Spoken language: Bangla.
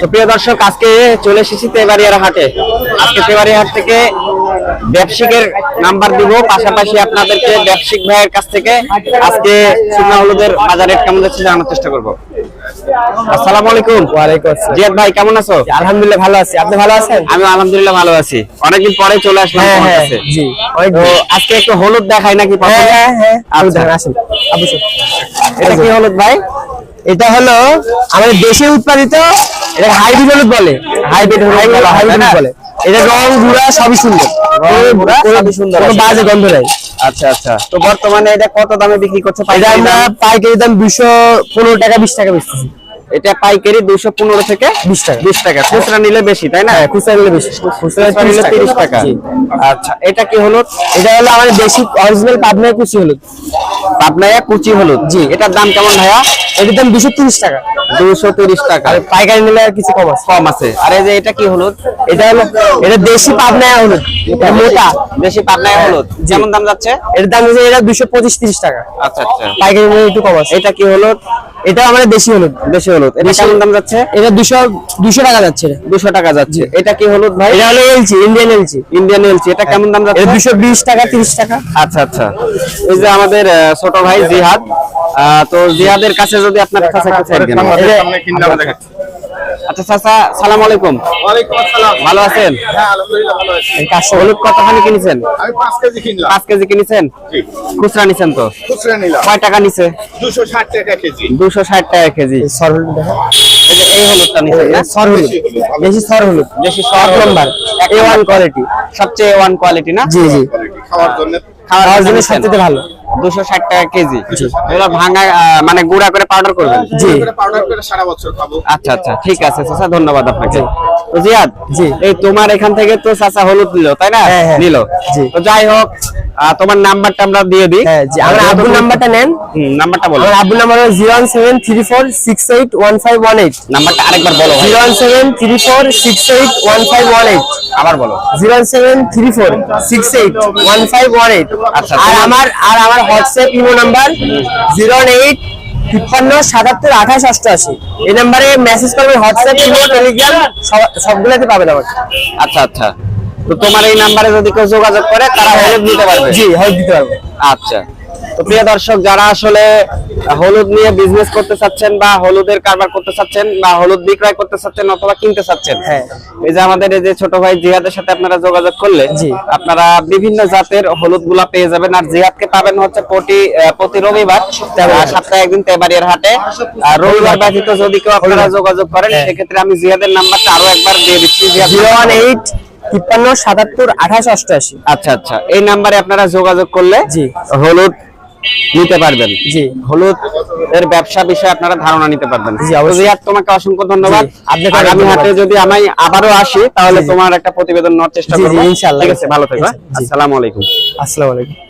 তো প্রিয় দর্শক আজকে চলে এসেছি তেবাড়িয়ার হাটে। আজকে তেবাড়িয়া হাট থেকে ব্যবসায়িকের নাম্বার দিব। পাশাপাশি আপনাদেরকে ব্যবসায়িক ভাইয়ের কাছ থেকে আজকে শুকনা হলুদের বাজার রেট কেমন যাচ্ছে জানার চেষ্টা করব। আসসালামু আলাইকুম। আসসালাম। জিয়াদ ভাই কেমন আছো? আলহামদুলিল্লাহ ভালো আছি। আপনি ভালো আছেন? আমি আলহামদুলিল্লাহ ভালো আছি। অনেকদিন পরে চলে আসলাম হ্যাঁ তোমার হ্যাঁ। কাছে। জি আজকে একটু হলুদ দেখাই নাকি হ্যাঁ হ্যাঁ হ্যাঁ। আচ্ছা। আসেন। এটা কি হলুদ ভাই? এটা হলো আমাদের দেশে উৎপাদিত এটা হাইব্রিড হলুদ বলে। হাইব্রিড হাইব্রিড বলে। এটা রং গুড়া সবই সুন্দর। সবই সুন্দর বাজে গন্ধ নাই। আচ্ছা আচ্ছা। তো বর্তমানে এটা কত দামে বিক্রি করছে? এটা পাইকারি আমরা দাম? পাইকারি দাম দুশো পনেরো টাকা বিশ টাকা বেচতেছি। এটা পাইকারি দুশো পনেরো থেকে বিশ টাকা। বিশ টাকা। খুচরা নিলে বেশি তাই না? হ্যাঁ খুচরা নিলে বেশি। খুচরা নিলে তিরিশ টাকা। আচ্ছা এটা কি হলুদ? এটা হলো আমাদের দেশি অরিজিনাল পাবনার কুচি হলুদ। পাবনায়া কুচি হলুদ। জি। এটার দাম কেমন ভাইয়া? এটার দাম দুশো তিরিশ টাকা। দুশো তিরিশ টাকা। আর পাইকারি নিলে কিছু কম আছে। কম আছে। আর এই যে এটা কি হলুদ? এটা হলো এটা দেশি পাবনায় হলুদ। এটা মোটা। বেশি পাবনায়া হলুদ। যেমন দাম যাচ্ছে? এর দাম হচ্ছে এটা দুশো পঁচিশ তিরিশ টাকা। আচ্ছা আচ্ছা। পাইকারি নিলে একটু কম আছে। এটা কি হলুদ? এটা আমাদের দেশি হলুদ। দেশি হলুদ। এটা কেমন দাম যাচ্ছে? এটা 200 200 টাকা যাচ্ছে। এটা। দুশো টাকা যাচ্ছে। এটা কি হলুদ ভাই? এটা হলো এলচি ইন্ডিয়ান এলচি। ইন্ডিয়ান এলচি। এটা কেমন দাম যাচ্ছে? এটা দুশো বিশ টাকা তিরিশ টাকা। আচ্ছা আচ্ছা। এই যে আমাদের ছোট ভাই জিহাদ আহ, তো জিহাদের কাছে যদি আপনার কাছে কাছে একদিন আচ্ছা চাচা সালাম আলাইকুম। ভালো আছেন? হ্যাঁ আলহামদুলিল্লাহ ভালো আছি। এই হলুদ কতখানি কিনেছেন? পাঁচ কেজি কিনলাম। পাঁচ কেজি কিনেছেন? খুচরা নিছেন তো? কয় টাকা নিছে? দুশো ষাট টাকা কেজি। দুশো ষাট টাকা কেজি। সর হলুদ দেখো। এই হলুদটা নিছেন সর হলুদ। দেশি সর হলুদ। দেশি সর নাম্বার। এ ওয়ান কোয়ালিটি সবচেয়ে ওয়ান কোয়ালিটি না? জি জি। কোয়ালিটি খাওয়ার জন্য খাওয়ার জন্য সবচেয়ে ভালো। দুশো ষাট টাকা কেজি। এগুলো ভাঙা আহ, মানে গুঁড়া করে পাউডার করবেন? জি। পাউডার করে সারা বছর খাব। আচ্ছা আচ্ছা ঠিক আছে স্যার ধন্যবাদ আপনাকে। জিয়াদ জি। এই তোমার এখান থেকে তো চাচা হলুদ নিল তাই না? হ্যাঁ, হ্যাঁ। নিল। তো যাই হোক তোমার নাম্বারটা আমরা দিয়ে দিই। হ্যাঁ জি। আমার আব্বুর নাম্বারটা নেন। নাম্বারটা বলো। আমার আব্বুর নাম্বার হলো zero one seven three four six eight one five one eight. নাম্বারটা আরেকবার বলো ভাই। Zero one seven three four six eight one five one eight. আবার বলো। Zero one seven three four six eight one five one eight. আচ্ছা, আর আমার আর আমার WhatsApp imo number zero one eight তিপ্পান্ন সাতাত্তর আঠাশ অষ্টআশি। এই নাম্বারে মেসেজ করবেন হোয়াটসঅ্যাপ ইমো টেলিগ্রাম সব- সবগুলোতে পাবেন আমাকে। আচ্ছা আচ্ছা। তো তোমার এই নাম্বারে যদি কেউ যোগাযোগ করে তারা হেল্প নিতে পারবে? জি হেল্প দিতে পারবে। আচ্ছা। তো প্রিয় দর্শক যারা আসলে হলুদ নিয়ে বিজনেস করতে চাচ্ছেন বা হলুদের কারবার করতে চাচ্ছেন বা হলুদ বিক্রয় করতে চাচ্ছেন অথবা কিনতে চাচ্ছেন হ্যাঁ। এই যে আমাদের এই যে ছোট ভাই জিহাদের সাথে আপনারা যোগাযোগ করলে আপনারা বিভিন্ন জাতের হলুদগুলা পেয়ে যাবেন। আর জিহাদকে পাবেন হচ্ছে প্রতি প্রতি রবিবার সপ্তাহে একদিন তেবাড়িয়ার হাটে। আর রবিবার ব্যতীত যদি কেউ আপনারা যোগাযোগ করেন হ্যাঁ। সেক্ষেত্রে আমি জিহাদের নাম্বারটা আরও একবার দিয়ে দিচ্ছি। জিরো ওয়ান এইট তিপ্পান্ন সাতাত্তর আঠাশ অষ্টআশি। আচ্ছা আচ্ছা। এই নাম্বারে আপনারা যোগাযোগ করলে জি। হলুদ নিতে পারবেন। জি। হলুদ এর ব্যবসা বিষয়ে আপনারা ধারণা নিতে পারবেন। রিয়াদ, তোমাকে অসংখ্য ধন্যবাদ। আগামী হাতে যদি আমি আবারও আসি তাহলে। তোমার একটা প্রতিবেদন নেওয়ার চেষ্টা করব। ইনশাআল্লাহ, ঠিক আছে ভালো থাকবে? আসসালামু আলাইকুম। আসসালামু আলাইকুম।